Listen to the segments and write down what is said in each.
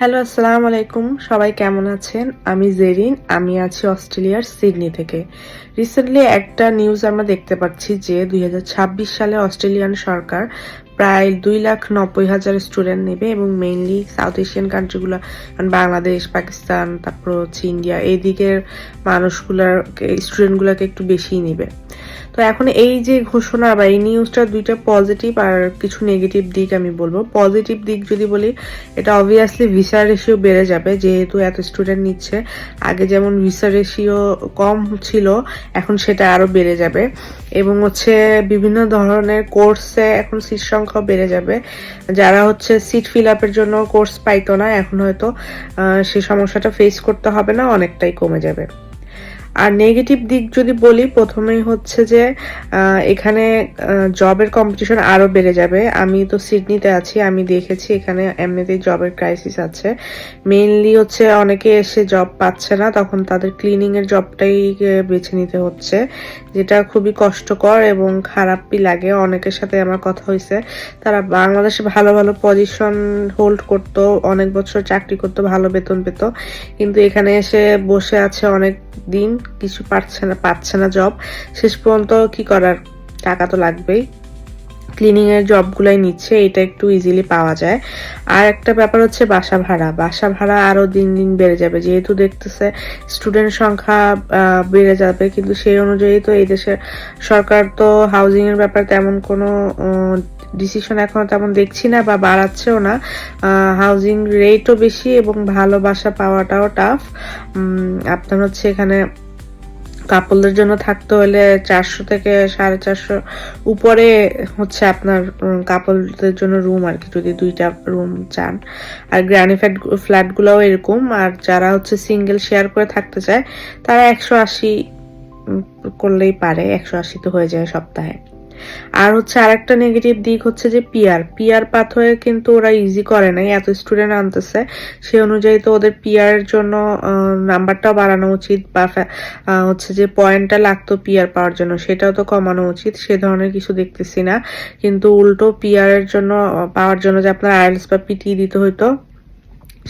Hello, আসসালাম আলাইকুম। সবাই কেমন আছেন? আমি জেরিন, আমি আছি অস্ট্রেলিয়ার সিডনি থেকে। রিসেন্টলি একটা নিউজ আমরা দেখতে পাচ্ছি যে দুই হাজার ছাব্বিশ সালে অস্ট্রেলিয়ান সরকার প্রায় দুই লাখ নব্বই হাজার স্টুডেন্ট নেবে এবং মেইনলি সাউথ এশিয়ান কান্ট্রিগুলো বাংলাদেশ পাকিস্তান তারপর হচ্ছে ইন্ডিয়া এই দিকের মানুষগুলার স্টুডেন্টগুলোকে একটু বেশিই নেবে। তো এখন এই যে ঘোষণা বা এই নিউজটা দুইটা পজিটিভ আর কিছু নেগেটিভ দিক আমি বলব। পজিটিভ দিক যদি বলি, এটা অবভিয়াসলি ভিসা রেশিও বেড়ে যাবে, যেহেতু এত স্টুডেন্ট নিচ্ছে। আগে যেমন ভিসা রেশিও কম ছিল, এখন সেটা আরও বেড়ে যাবে। এবং হচ্ছে বিভিন্ন ধরনের কোর্সে এখন সিট সংখ্যা বেড়ে যাবে। যারা হচ্ছে সিট ফিল আপের জন্য কোর্স পাইতো না, এখন হয়তো সেই সমস্যাটা ফেস করতে হবে না, অনেকটাই কমে যাবে। আর নেগেটিভ দিক যদি বলি, প্রথমেই হচ্ছে যে এখানে জবের কম্পিটিশন আরও বেড়ে যাবে। আমি তো সিডনিতে আছি, আমি দেখেছি এখানে এমনিতেই জবের ক্রাইসিস আছে। মেইনলি হচ্ছে অনেকে এসে জব পাচ্ছে না, তখন তাদের ক্লিনিংয়ের জবটাই বেছে নিতে হচ্ছে। যেটা খুবই কষ্টকর এবং খারাপই লাগে। অনেকের সাথে আমার কথা হয়েছে তারা বাংলাদেশে ভালো ভালো পজিশন হোল্ড করতো, অনেক বছর চাকরি করতো, ভালো বেতন পেত। কিন্তু এখানে এসে বসে আছে অনেক দিন কিছু পারছে না পাচ্ছে না জব শেষ পর্যন্ত কি করার? টাকা তো লাগবেই। ক্লিনিং এর জবগুলাই নিচ্ছে, এটা একটু ইজিলি পাওয়া যায়। আর একটা ব্যাপার হচ্ছে বাসা ভাড়া। বাসা ভাড়া আরও দিন দিন বেড়ে যাবে। যেহেতু দেখতেছে স্টুডেন্ট সংখ্যা বেড়ে যাবে, কিন্তু সেই অনুযায়ী তো এই দেশের সরকার তো হাউজিং এর ব্যাপারে তেমন কোনো ডিসিশন এখনও তেমন দেখছি না বা বাড়াচ্ছেও না। হাউজিং রেটও বেশি এবং ভালো বাসা পাওয়াটাও টাফ আপনার হচ্ছে এখানে কাপলদের জন্য থাকতে হলে চারশো থেকে সাড়ে চারশো উপরে হচ্ছে আপনার কাপলদের জন্য রুম আর কি, যদি দুইটা রুম চান। আর গ্র্যানি ফ্ল্যাট ফ্ল্যাটগুলোও এরকম। আর যারা হচ্ছে সিঙ্গেল শেয়ার করে থাকতে চায়, তারা একশো আশি করলেই পারে। একশো আশি তো হয়ে যায় সপ্তাহে। আর হচ্ছে আরেকটা নেগেটিভ দিক হচ্ছে যে পিয়ার পিয়ার পাথ হয়ে কিন্তু ওরা ইজি করে নাই, এত স্টুডেন্ট আনতেছে। সে অনুযায়ী তো ওদের পিয়ার জন্য নাম্বারটাও বাড়ানো উচিত বা হচ্ছে যে পয়েন্টটা লাগতো পিয়ার পাওয়ার জন্য, সেটাও তো কমানো উচিত, সে ধরনের কিছু দেখতেছি না। কিন্তু উল্টো পিয়ার এর জন্য পাওয়ার জন্য যে আপনার আইএলস বা পিটি দিতে হইতো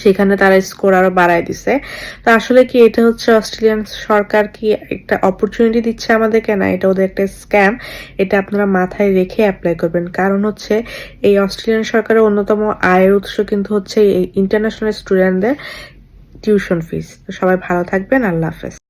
সেখানে তারা স্কোর আরও বাড়ায় দিছে। তো আসলে কি এটা হচ্ছে অস্ট্রেলিয়ান সরকার কি একটা অপরচুনিটি দিচ্ছে আমাদেরকে? না, এটা ওদের একটা স্ক্যাম এটা আপনারা মাথায় রেখে অ্যাপ্লাই করবেন। কারণ হচ্ছে এই অস্ট্রেলিয়ান সরকারের অন্যতম আয়ের উৎস কিন্তু হচ্ছে এই ইন্টারন্যাশনাল স্টুডেন্টদের টিউশন ফিস সবাই ভালো থাকবেন। আল্লাহ হাফেজ।